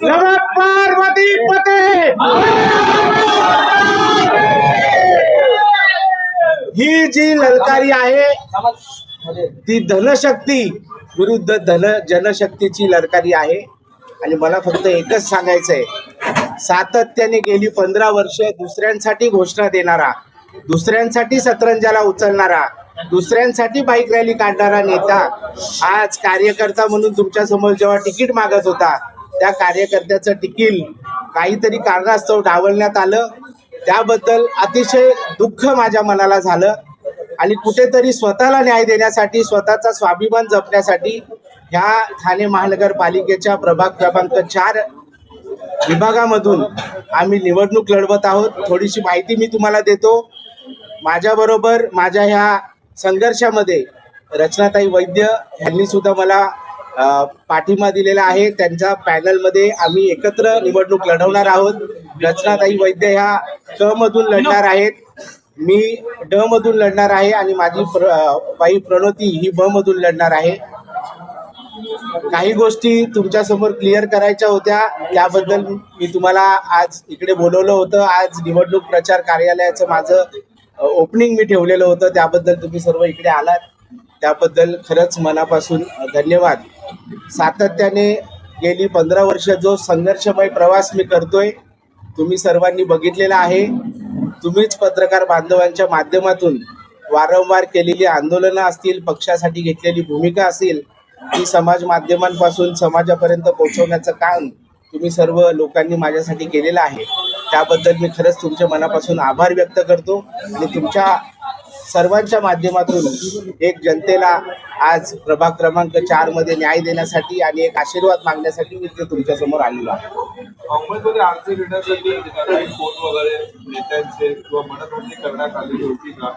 पार्वती पते! ही जी ललकारी आहे ती धनशक्ती विरुद्ध धन जनशक्तीची ललकारी आहे. आणि मला फक्त एकच सांगायचंय सातत्याने गेली पंधरा वर्ष दुसऱ्यांसाठी घोषणा देणारा दुसऱ्यांसाठी सतरंजाला उचलणारा दुसऱ्यांसाठी बाईक रॅली काढणारा नेता आज कार्यकर्ता म्हणून तुमच्यासमोर जेव्हा तिकीट मागत होता त्या कार्यकर्त्याचं टिकील काहीतरी कारणास्तव डावलण्यात आलं. त्याबद्दल अतिशय दुःख माझ्या मनाला झालं आणि कुठेतरी स्वतःला न्याय देण्यासाठी स्वतःचा स्वाभिमान जपण्यासाठी ह्या ठाणे महानगरपालिकेच्या प्रभाग क्रमांक चार विभागामधून आम्ही निवडणूक लढवत आहोत. थोडीशी माहिती मी तुम्हाला देतो. माझ्याबरोबर माझ्या ह्या संघर्षामध्ये रचनाताई वैद्य यांनी सुद्धा मला पाठिंबा दिलेला आहे. त्यांच्या पॅनलमध्ये आम्ही एकत्र निवडणूक लढवणार आहोत. रचनाताई वैद्य ह्या क मधून लढणार आहेत. मी ड मधून लढणार आहे आणि माझी बाई प्रणोती ही ब मधून लढणार आहे. काही गोष्टी तुमच्यासमोर क्लिअर करायच्या होत्या. त्याबद्दल मी तुम्हाला आज इकडे बोलवलं होतं. आज निवडणूक प्रचार कार्यालयाचं माझं ओपनिंग मी ठेवलेलं होतं. त्याबद्दल तुम्ही सर्व इकडे आलात. त्याबद्दल खरंच मनापासून धन्यवाद. सातत्याने गेली पंधरा वर्ष जो संघर्षमय प्रवास मी करतोय तुम्ही सर्वांनी बघितलेला आहे. तुम्हीच पत्रकार बांधवांच्या माध्यमातून वारंवार केलेली आंदोलनं असतील पक्षासाठी घेतलेली भूमिका असेल ती समाज माध्यमांपासून समाजापर्यंत पोहोचवण्याचं काम तुम्ही सर्व लोकांनी माझ्यासाठी केलेलं आहे. त्याबद्दल मी खरंच तुमच्या मनापासून आभार व्यक्त करतो आणि तुमच्या सर्वांच्या माध्यमातून एक जनतेला आज प्रभाग क्रमांक चारमध्ये न्याय देण्यासाठी आणि एक आशीर्वाद मागण्यासाठी मी इथे तुमच्यासमोर आलेलो आहे. काँग्रेसमध्ये अर्ज घेण्यासाठी काही फोन वगैरे नेत्यांचे किंवा मनधरणी करण्यात आलेली होती का?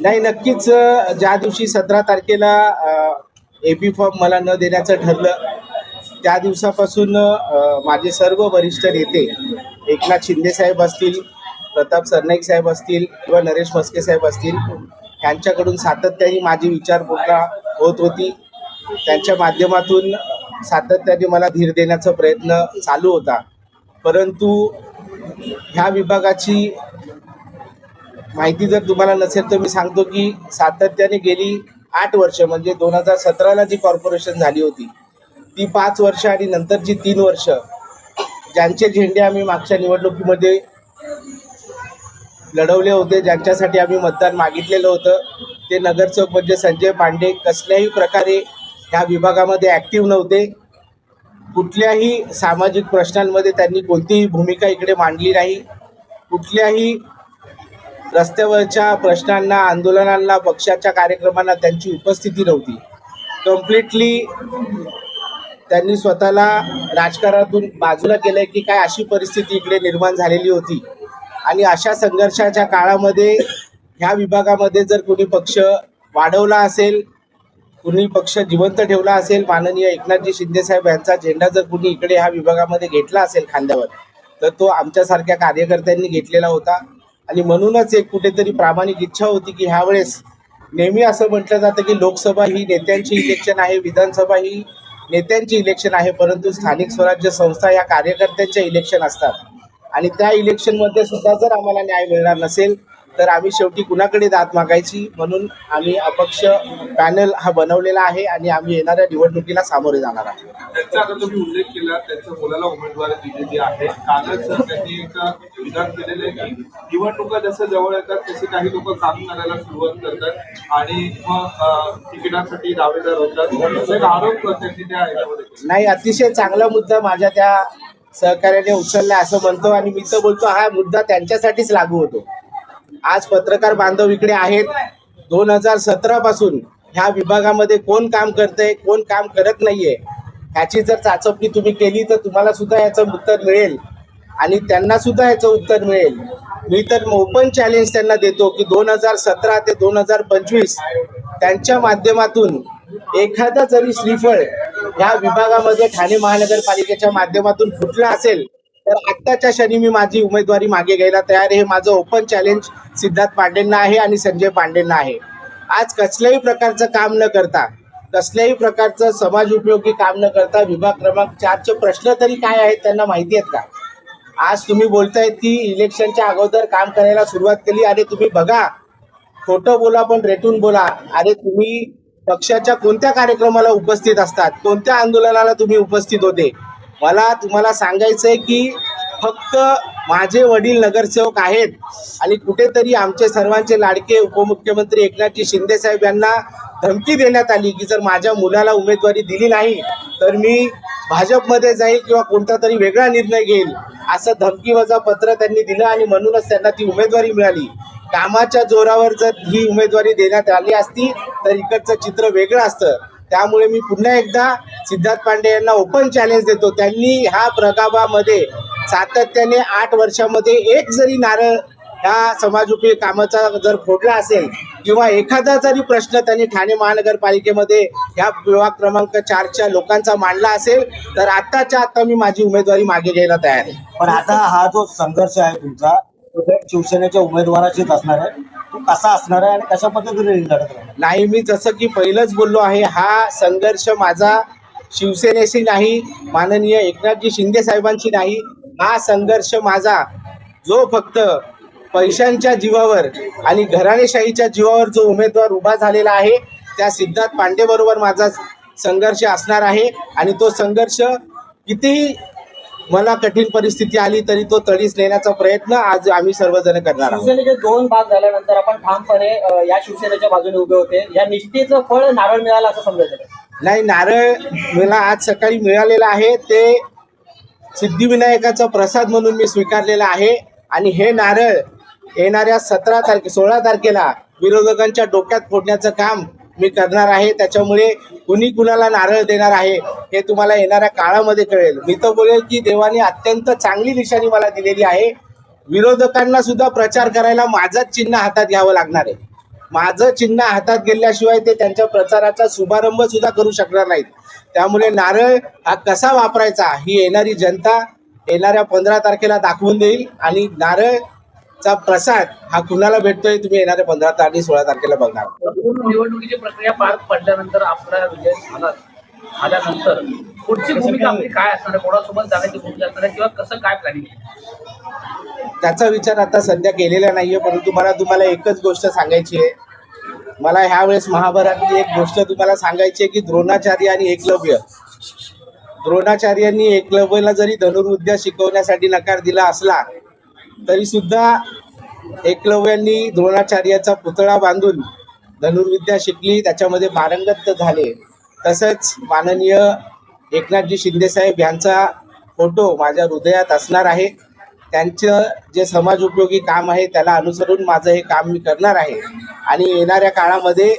नाही नक्कीच ज्या दिवशी सतरा तारखेला एपी फॉर्म मला न देण्याचं ठरलं त्या दिवसापासून माझे सर्व वरिष्ठ नेते एकनाथ शिंदे साहेब असतील प्रताप सरनाईक साहेब असतील किंवा नरेश मस्के साहेब असतील यांच्याकडून सातत्याने माझी विचारपूर्णा होत होती. त्यांच्या माध्यमातून सातत्याने मला धीर देण्याचा प्रयत्न चालू होता. परंतु ह्या विभागाची माहिती जर तुम्हाला नसेल तर मी सांगतो की सातत्याने गेली आठ वर्ष म्हणजे दोन हजार सतराला जी कॉर्पोरेशन झाली होती ती पाच वर्ष आणि नंतरची तीन वर्ष ज्यांचे झेंडे आम्ही मागच्या निवडणुकीमध्ये लढवले होते ज्यांच्यासाठी आम्ही मतदान मागितलेलं होतं. ते नगरसेवक म्हणजे संजय पांडे कसल्याही प्रकारे ह्या विभागामध्ये ॲक्टिव्ह नव्हते. कुठल्याही सामाजिक प्रश्नांमध्ये त्यांनी कोणतीही भूमिका इकडे मांडली नाही. कुठल्याही रस्त्यावरच्या प्रश्नांना आंदोलनांना पक्षाच्या कार्यक्रमांना त्यांची उपस्थिती नव्हती. कम्प्लिटली त्यांनी स्वतःला राजकारणातून बाजूला केलंय की काय अशी परिस्थिती इकडे निर्माण झालेली होती. आणि अशा संघर्षाच्या काळामध्ये ह्या विभागामध्ये जर कोणी पक्ष वाढवला असेल कुणी पक्ष जिवंत ठेवला असेल माननीय एकनाथजी शिंदे साहेब यांचा झेंडा जर कुणी इकडे ह्या विभागामध्ये घेतला असेल खांद्यावर तर तो आमच्यासारख्या कार्यकर्त्यांनी घेतलेला होता. आणि म्हणूनच एक कुठेतरी प्रामाणिक इच्छा होती की ह्यावेळेस नेहमी असं म्हटलं जातं की लोकसभा ही नेत्यांची इलेक्शन आहे विधानसभा ही नेत्यांची इलेक्शन आहे परंतु स्थानिक स्वराज्य संस्था या कार्यकर्त्यांच्या इलेक्शन असतात. आणि त्या इलेक्शनमध्ये सुद्धा जर आम्हाला न्याय मिळणार नसेल तर आम्ही शेवटी कुणाकडे दात मागायची? म्हणून आम्ही अपक्ष पॅनल हा बनवलेला आहे आणि आम्ही येणाऱ्या निवडणुकीला सामोरे जाणार आहे त्यांचा आता तुम्ही उल्लेख केला त्यांच्या मुलाला उमेदवारी दिलेली आहे. कालच त्यांनी एक विधान केलेलं आहे की निवडणुका जसं जवळ येतात तसे काही लोक काम करायला सुरुवात करतात आणि मग अं, तिकिटासाठी दावेदार होतात. आरोप त्यांनी त्या. नाही अतिशय चांगला मुद्दा माझ्या त्या सहकार्याने उचलला असं म्हणतो आणि मी तर बोलतो हा मुद्दा त्यांच्यासाठीच लागू होतो. आज पत्रकार बांधव इकडे आहेत. दोन हजार सतरा पासून ह्या विभागामध्ये कोण काम करतंय कोण काम करत नाहीये ह्याची जर चाचपणी तुम्ही केली तर तुम्हाला सुद्धा याचं उत्तर मिळेल. आणि त्यांना सुद्धा याचं उत्तर मिळेल. मी तर ओपन चॅलेंज त्यांना देतो की दोन हजार सतरा ते दोन हजार पंचवीस त्यांच्या माध्यमातून एखादा जरी श्रीफळ या विभागामध्ये ठाणे महानगरपालिकेच्या माध्यमातून फुटला असेल तर आत्ताच्या क्षणी मी माझी उमेदवारी मागे घ्यायला तयार आहे. हे माझं ओपन चॅलेंज सिद्धार्थ पांडेंना आहे आणि संजय पांडेंना आहे. आज कसल्याही प्रकारचं काम न करता कसल्याही प्रकारचं समाज उपयोगी काम न करता विभाग क्रमांक चारचे प्रश्न तरी काय आहेत त्यांना माहिती आहेत का? आज तुम्ही बोलतायत की इलेक्शनच्या अगोदर काम करायला सुरुवात केली. अरे तुम्ही बघा खोटं बोला पण रेटून बोला. अरे तुम्ही पक्षाच्या कोणत्या कार्यक्रमाला उपस्थित असतात? कोणत्या आंदोलनाला तुम्ही उपस्थित होते? मला तुम्हाला सांगायचंय की फक्त माझे वडील नगरसेवक आहेत आणि कुठेतरी आमचे सर्वांचे लाडके उपमुख्यमंत्री एकनाथजी शिंदे साहेब यांना धमकी देण्यात आली की जर माझ्या मुलाला उमेदवारी दिली नाही तर मी भाजपमध्ये जाईल किंवा कोणता तरी वेगळा निर्णय घेईल असं धमकीवजा पत्र त्यांनी दिलं आणि म्हणूनच त्यांना ती उमेदवारी मिळाली. कामाच्या जोरावर जर ही उमेदवारी देण्यात आली असती तर इकडचं चित्र वेगळं असतं. त्यामुळे मी पुन्हा एकदा सिद्धार्थ पांडे यांना ओपन चॅलेंज देतो. त्यांनी ह्या प्रगाभामध्ये सातत्याने आठ वर्षामध्ये एक जरी नारळ ह्या समाजोपयोगी कामाचा जर फोडला असेल किंवा एखादा जरी प्रश्न त्यांनी ठाणे महानगरपालिकेमध्ये ह्या विभाग क्रमांक चारच्या लोकांचा मांडला असेल तर आत्ताच्या आत्ता मी माझी उमेदवारी मागे घ्यायला तयार आहे. पण आता हा जो संघर्ष आहे तुमचा शिवसेनेच्या उमेदवाराशीच असणार आहे. तो कसा असणार आहे आणि कशा पद्धतीने लढत राहणार नाही मी जसं की पहिलंच बोललो आहे हा संघर्ष माझा शिवसेनेशी नाही माननीय एकनाथजी शिंदे साहेबांशी नाही. हा संघर्ष माझा जो फक्त पैशांच्या जीवावर आणि घराणेशाहीच्या जीवावर जो उमेदवार उभा झालेला आहे त्या सिद्धार्थ पांडे बरोबर माझा संघर्ष असणार आहे. आणि तो संघर्ष कितीही मला कठीण परिस्थिती आली तरी तो तडीस नेण्याचा प्रयत्न आज आम्ही सर्वजण करणार आहोत. शिवसेनेचे दोन भाग झाल्यानंतर आपण ठामपणे अ, या शिवसेनेच्या बाजूने उभे होते. या निष्ठेचं फळ नारळ मिळालं असं समजायचं का? नाही नारळ मला आज सकाळी मिळालेला आहे. ते सिद्धिविनायकाचा प्रसाद म्हणून मी स्वीकारलेला आहे. आणि हे नारळ येणाऱ्या सतरा तारखे सोळा तारखेला विरोधकांच्या डोक्यात फोडण्याचं काम मी करणार आहे त्याच्यामुळे कुणी कुणाला नारळ देणार आहे हे तुम्हाला येणाऱ्या काळामध्ये कळेल. मी तर बोलेल की देवाने अत्यंत चांगली निशाणी मला दिलेली आहे. विरोधकांना सुद्धा प्रचार करायला माझंच चिन्ह हातात घ्यावं लागणार आहे. माझं चिन्ह हातात गेल्याशिवाय ते त्यांच्या प्रचाराचा शुभारंभ सुद्धा करू शकणार नाहीत. त्यामुळे नारळ हा कसा वापरायचा ही येणारी जनता येणाऱ्या पंधरा तारखेला दाखवून देईल आणि नारळ नारळचा प्रसाद हा कुणाला भेटतोय तुम्ही येणाऱ्या पंधरा तारखे सोळा तारखेला बघणार. निवडणुकीची प्रक्रिया पार पडल्यानंतर आपला विजय झाला झाल्यानंतर पुढची भूमिका आपली काय असणार कोणासोबत जाण्याची भूमिका असणार किंवा कसं काय प्लॅनिंग त्याचा विचार आता सध्या केलेला नाहीये परंतु मला तुम्हाला एकच गोष्ट सांगायची आहे. मला ह्या वेळेस महाभारतातली एक गोष्ट तुम्हाला सांगायची आहे की द्रोणाचार्य आणि एकलव्य. द्रोणाचार्यांनी एकलव्यला जरी धनुर्विद्या शिकवण्यासाठी नकार दिला असला तरी सुद्धा एकलव्यांनी द्रोणाचार्याचा पुतळा बांधून धनुर्विद्या शिकली. त्याच्यामध्ये पारंगत झाले. तसंच माननीय एकनाथजी शिंदेसाहेब यांचा फोटो माझ्या हृदयात असणार आहे. त्यांचं जे समाज उपयोगी काम आहे त्याला अनुसरून माझं हे काम मी करणार आहे. आणि येणाऱ्या काळामध्ये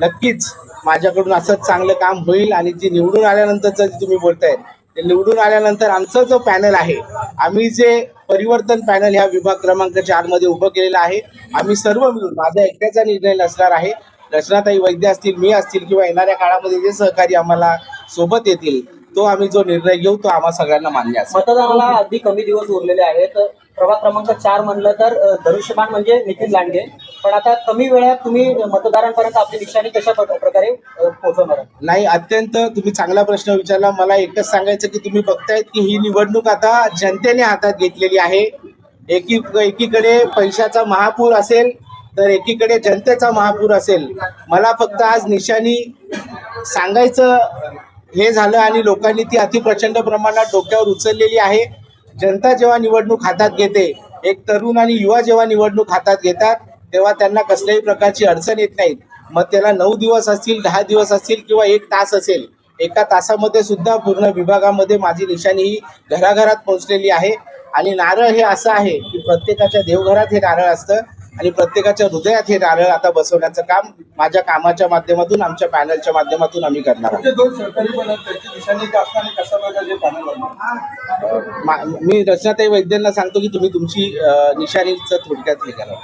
नक्कीच माझ्याकडून असंच चांगलं काम होईल आणि जी निवडून आल्यानंतरचं जे तुम्ही बोलताय ते निवडून आल्यानंतर आमचं जो पॅनल आहे आम्ही जे परिवर्तन पॅनल ह्या विभाग क्रमांक चारमध्ये उभं केलेलं आहे आम्ही सर्व मिळून माझा एकट्याचा निर्णय नसणार आहे. रचनाताई वैद्य असतील मी असतील किंवा येणाऱ्या काळामध्ये जे सहकारी आम्हाला सोबत येतील तो आम्ही जो निर्णय घेऊ तो आम्हा सगळ्यांना मान्य असेल. मतदानाला अगदी कमी दिवस उरलेले आहेत. प्रभाग क्रमांक चार म्हणलं तर अ, धनुष्यबाण म्हणजे नितीन लांडगे. पण आता कमी वेळात तुम्ही मतदारांपर्यंत आपली निशाणी कशा प्रक- प्रकारे पोहोचवणार? नाही अत्यंत तुम्ही चांगला प्रश्न विचारला. मला एकच सांगायचं की तुम्ही बघतायत की ही निवडणूक आता जनतेने हातात घेतलेली आहे. एकी एकीकडे पैशाचा महापूर असेल तर एकीकडे जनतेचा महापूर असेल. मला फक्त आज निशाणी सांगायचं हे झालं आणि लोकांनी ती अतिप्रचंड प्रमाणात डोक्यावर उचललेली आहे. जनता जेव्हा निवडणूक हातात घेते एक तरुण आणि युवा जेव्हा निवडणूक हातात घेतात तेव्हा त्यांना कसल्याही प्रकारची अडचण येत नाही. मग त्याला नऊ दिवस असतील दहा दिवस असतील किंवा एक तास असेल एका तासामध्ये सुद्धा पूर्ण विभागामध्ये माझी निशाणी ही घराघरात पोहोचलेली आहे. आणि नारळ हे असं आहे की प्रत्येकाच्या देवघरात हे नारळ असतं. आणि प्रत्येकाच्या हृदयात हे नारळ आता बसवण्याचं काम माझ्या कामाच्या माध्यमातून आमच्या पॅनलच्या माध्यमातून आम्ही करणार आहोत. मा- रचनाताई वैद्यांना सांगतो की तुम्ही तुमची निशाणीचं थोडक्यात हे करा.